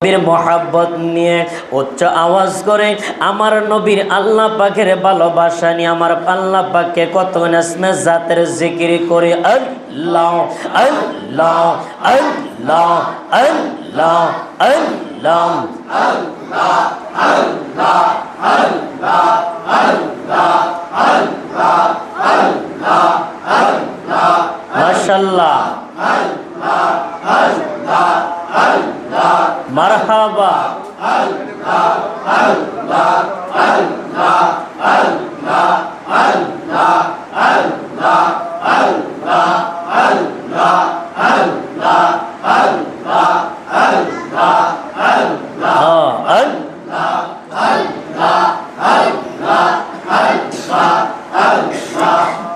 নবীর মহাব্বত নিয়ে উচ্চ আওয়াজ করে আমার নবীর আল্লাহ পাকের ভালোবাসা নিয়ে আমার আল্লাহ পাককে কত নাসমে জাতের জিকির করে আল্লাহ আল্লাহ মারহাবা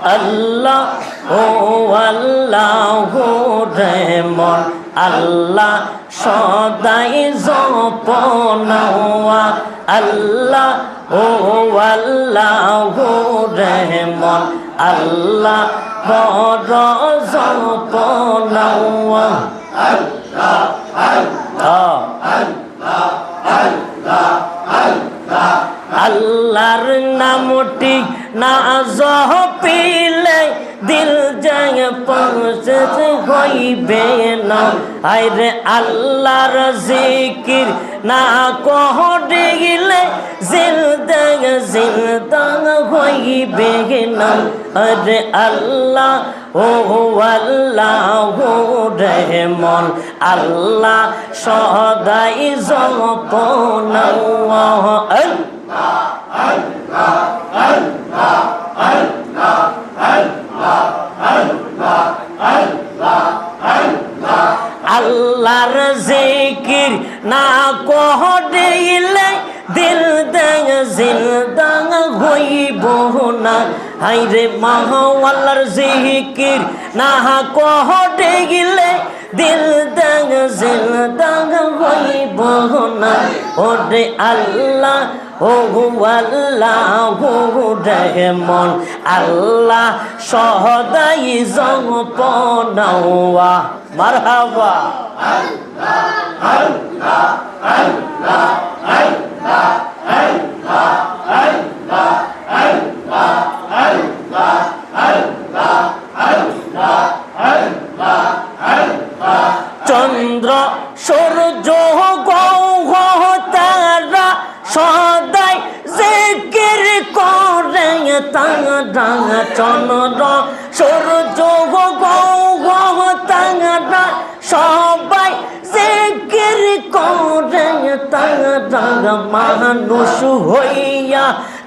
Allah, oh Allah, oh Raymond. সদাই জপনওয়া আল্লাহ ও আল্লাহ রেমন আল্লাহ বড় জপনওয়া আল্লাহর নামটি না জপিলে হইবে না আইরে আল্লাহর জিকির না কহরে গেলে জিলদাগ জিলদাগ হইবে না আরে আল্লাহ ও আল্লাহ রহমন আল্লাহ সদাই জপনা আল্লাহর জিকির না কহ দিলে দিল দেয় জিলদাং হইব না। হাইরে মাহওয়ালার জিকির না কহ দিলে দিল দেং জিলদাং হইব না। ওরে আল্লাহ, ও আল্লাহ রহমন, আল্লাহ সহদাই জপনাওয়া মারহাবা। চন্দ্র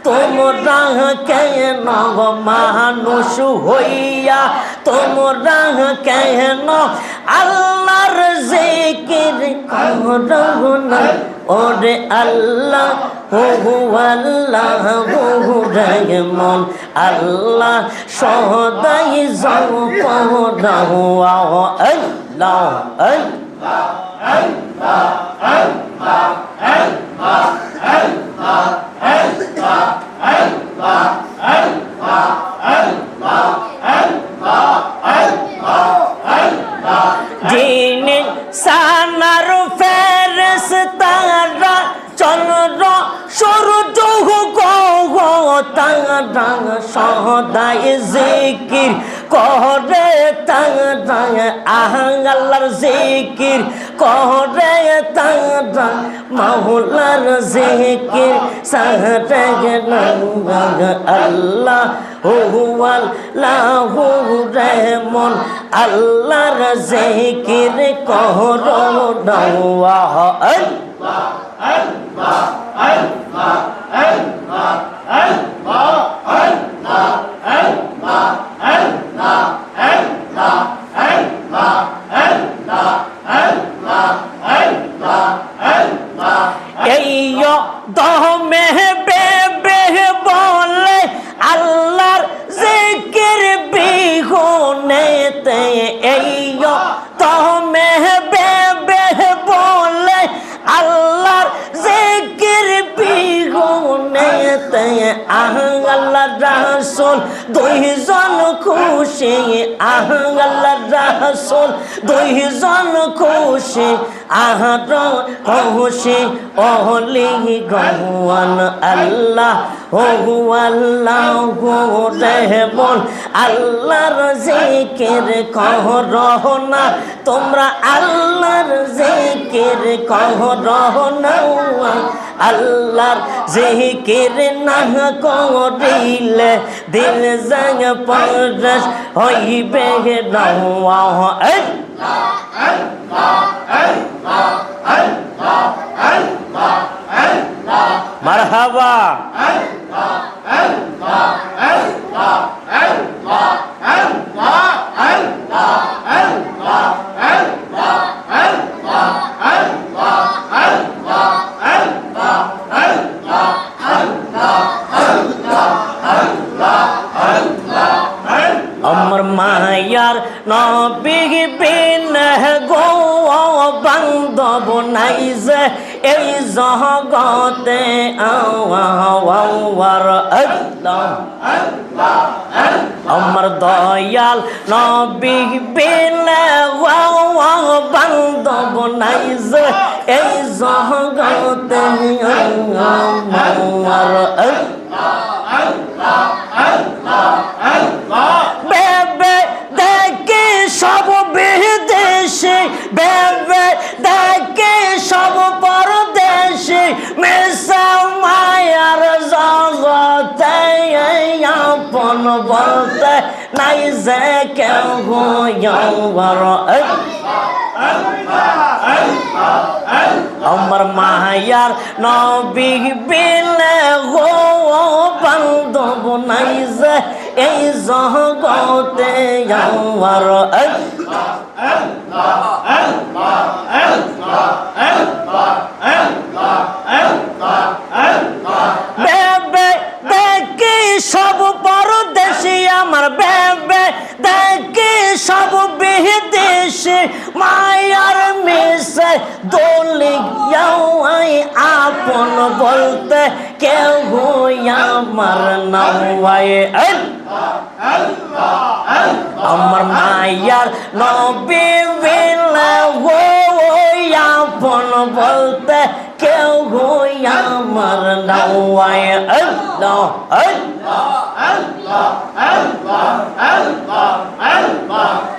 তোমরা কেন মানুষ হইয়া? তোমরা কেন আল্লাহর জিকির করো না? ওরে আল্লাহ হু আল্লাহ হু রহমন। আল্লাহ সদাই যাও পড়াও আল্লাহ আল্লাহ। সদাই জিকির করে তারা আহাঙ্গাল্লার জিকির করে তারা মাহুলার জিকির সাহরে আল্লাহ হুয়াল লাহু রেমন আল্লাহর জিকির করো নওয়া এই গহুয়ান আল্লাহ হু আল্লাহ রেহমন আল্লাহর জিকির কহ রহনা তোমরা আল্লাহর জিকির কহ রহনা আল্লাহর জিকির না করিলে দিল জং পরশ হইবে নওয়া। এই মারহাবা। আমার আমার বেবে দেখে সব বিদেশে, বেবে দেখে সব পরদেশে মেসা মায়ার জগতে আপন বলতে নাই যে কেউ বড়। আমার মায়ার নবী বিলে গো বান্ধব নাই যে এই জগতে আমার সব পরদেশি আমার বেবে, দেখি সব বিদেশি মিশে দলি আই আপন বলতে কেউ আমার নাওয়াই আমার মায়ার নবী বিলে গো আপন বলতে কেউ আমার নাওয়াই আল্লাহ আল্লাহ। আমার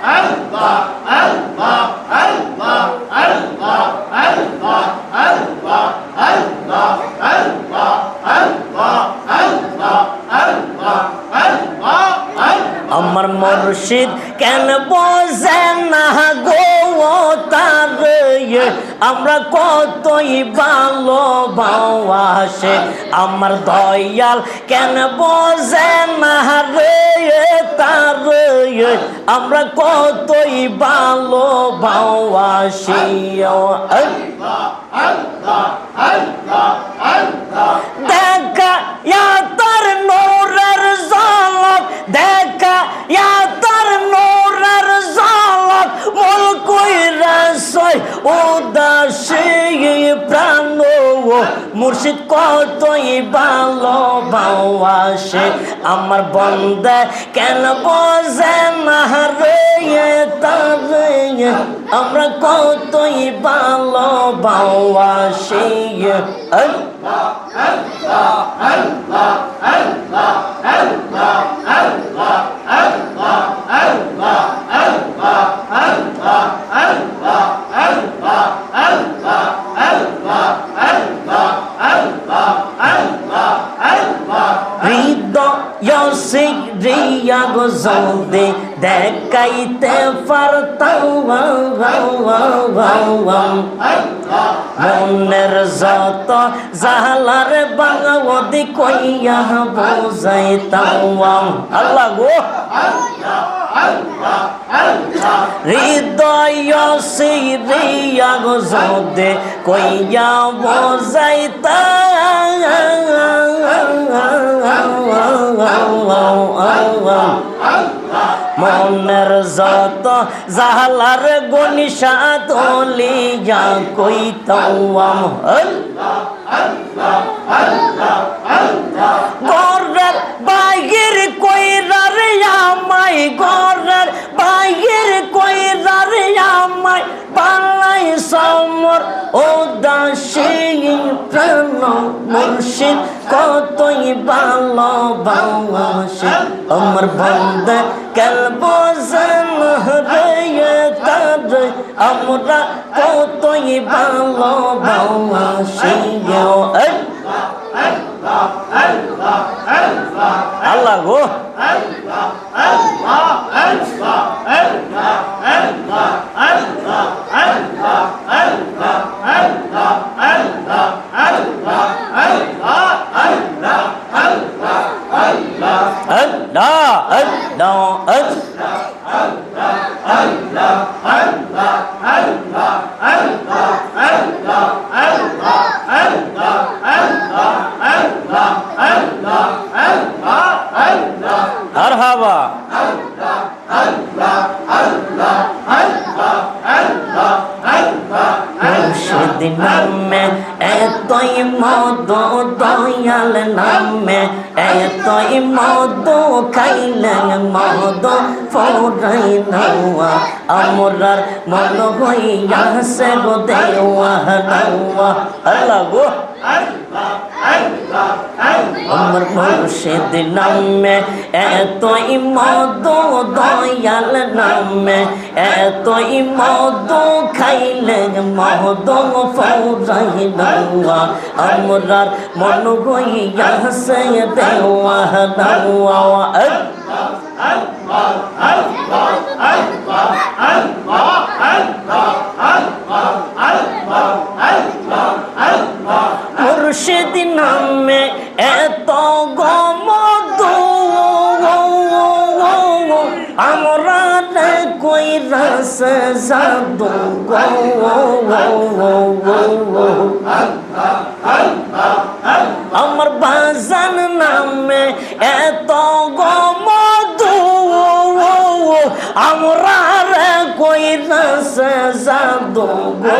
মুর্শিদ, কেন বোঝে না গো তার? আমরা কতই ভালো ভালোবাসে, আমার দয়াল, কেন বোঝে না রে তার? আমরা কতই ভালো ভালোবাসি, ও দেখা উদাসী প্রাণ মুর্শিদ কতই ভালো আমার বন্দে কেন বসে না রে আমরা কতই ভালো ভালোবাসি হৃদয় জলদি দেখাইতে পারতাম মনের যত জালার বাঙাওদি কইয়া বোঝাইতাম আল্লাহ গো। হৃদয় সিরিয়া গো, জলদি কইয়া বোঝাইতাম। মনের যত জাহালার গনিশা তলিয়া কইতাম গরের বাইগের কইরার আমাই গরের বাইগের কইরার আমাই পালাই সম ও দাসী মুর্শিদ, কতই ভালো বাসে আমার বন্ধে কেল বোঝেন রে আমরা কতই ভালোবাসি আল্লাহ গো। আল্লাহ আল্লাহ Allah, Now, মন হইয়া সে গো দেওয়া আল্লাহ গো আমার মুর্শিদ নামে এতই মদ দয়াল নামে এতই মদ খাইলে মদ ফৌরাই নাওয়া আমরার মন হইয়া সে দেওয়া নাওয়া মুর্শিদ নামে এত গমদ আমরা কই রস জাদু আমার বাজান নামে এত গমদু আমরা কই রস জাদু গো।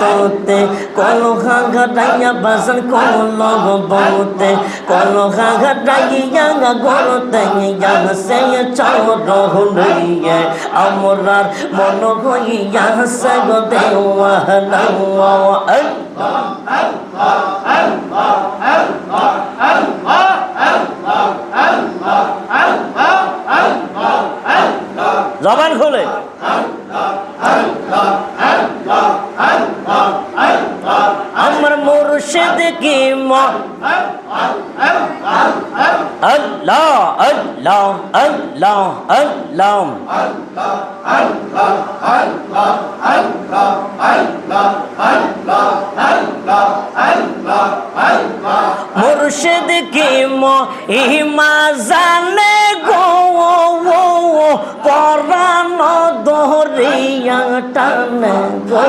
তোতে কল ঘাঘাটাইয়া বাসন কল বলতে কল ঘাঘাটাইয়া গলতে ইয়াং সে চৌর হইয়ে। আমরার মন হইয়া সে দেওয়া নওয়া জবান খুলে। আমার মুর্শিদ কি আল্লাহ আল্লাহ আল্লাহ আল্লাহ। মুর্শিদ কি মহিমা জানে গো পরাণ দহরিয়া টানে গো।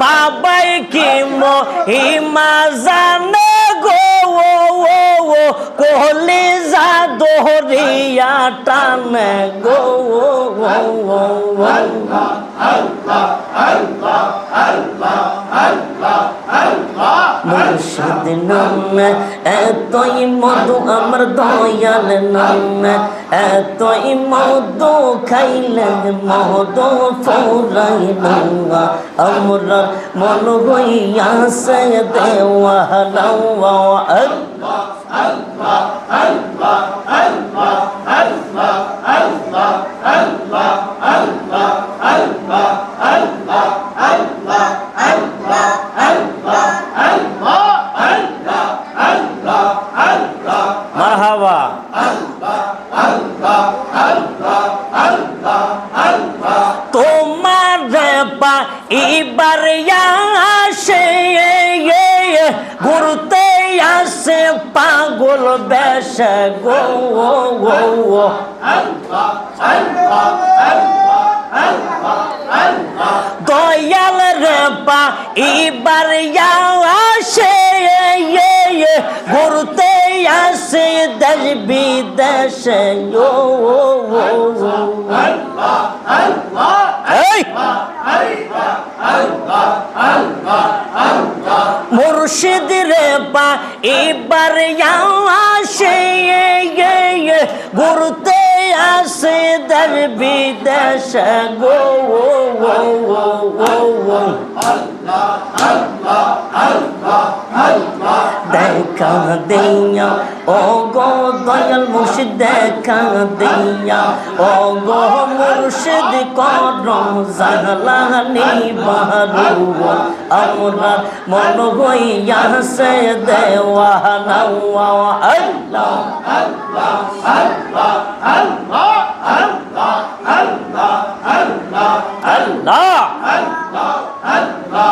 বাবাই কি মহিমা জানে গো? কোহলি যা দোহরিয়া টানে গো। মুর্শিদ নামে, এতই মধু আমার দয়াল নামে, এতই মধু খাইলে মধু ফোরাই নাওয়া আমরা মন হইয়া সে দেওয়া মারহাবা দেশ বিদেশে! মুর্শিদ রে পা এবার আসে ঘুরতে আসে দেশ বিদেশ গো। দেখা দিয়া ও গো দয়াল মুর্শিদ দেখা দিয়া ও গো মুর্শিদ করম জালানি বারু আমরা মন হইয়াছে দেওয়ানা আল্লাহ আল্লাহ আল্লাহ আল্লাহ আল্লাহ আল্লাহ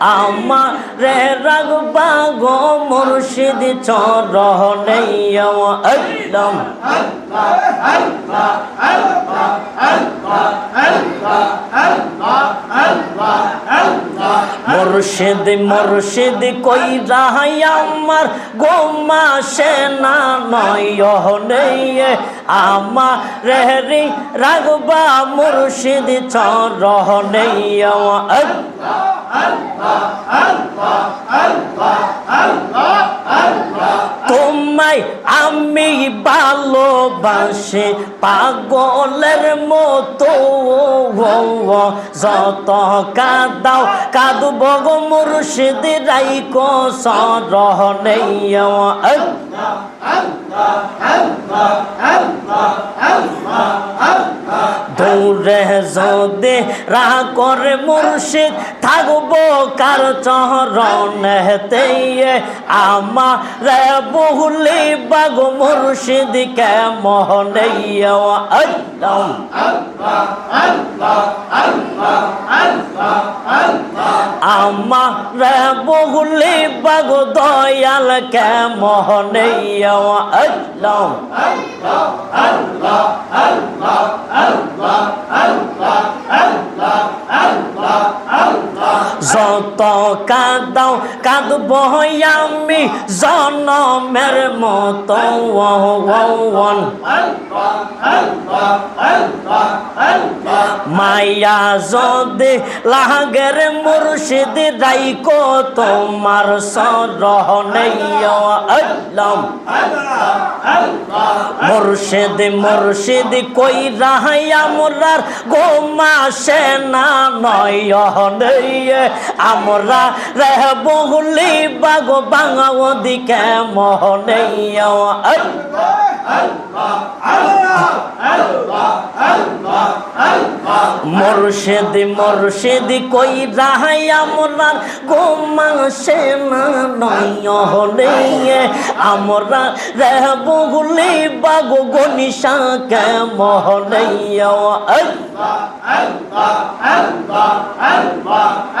আমার রাগবা গো মুর্শিদ চরণে একদম। মুর্শিদ মুর্শিদ কই রাহাই আমার গোমাসে না নয়নে আমার রে রে রাগবা মুর্শিদ চরণে তোমায় আমি ভালোবাসি, পাগলের মতো। যত কাদাও, কাঁদব গো মুর্শিদ রাইকো সরহনে দৌড়ে যদি রা করে মুর্শিদ থাকব কার চরণেতে আমার বহুলি বাগ মুর্শিদ কে মোহনে আল্লাহ, আমার বহুলি বাগ দয়াল কে মোহনে আল্লাহ যত কাঁদাও, কাঁদব আমি, জনমের মতো। মায়া যদি লাগের মুর্শিদ, রাইকো তোমার সরহনে আল্লাহ। মুর্শিদ মুর্শিদ কই রাহাই আমরার গোমা সেনা নয় আমরা রেহ বহুলি বাগ বাঙা দিকে মোহনে মোর্শেদ মোর্শেদ কই রাহাই আমরা গোমাসে না নয় হলে আমরা রেহ বগুলে বাগো গনিশা কে মহলে Allah, Allah, Allah, Allah.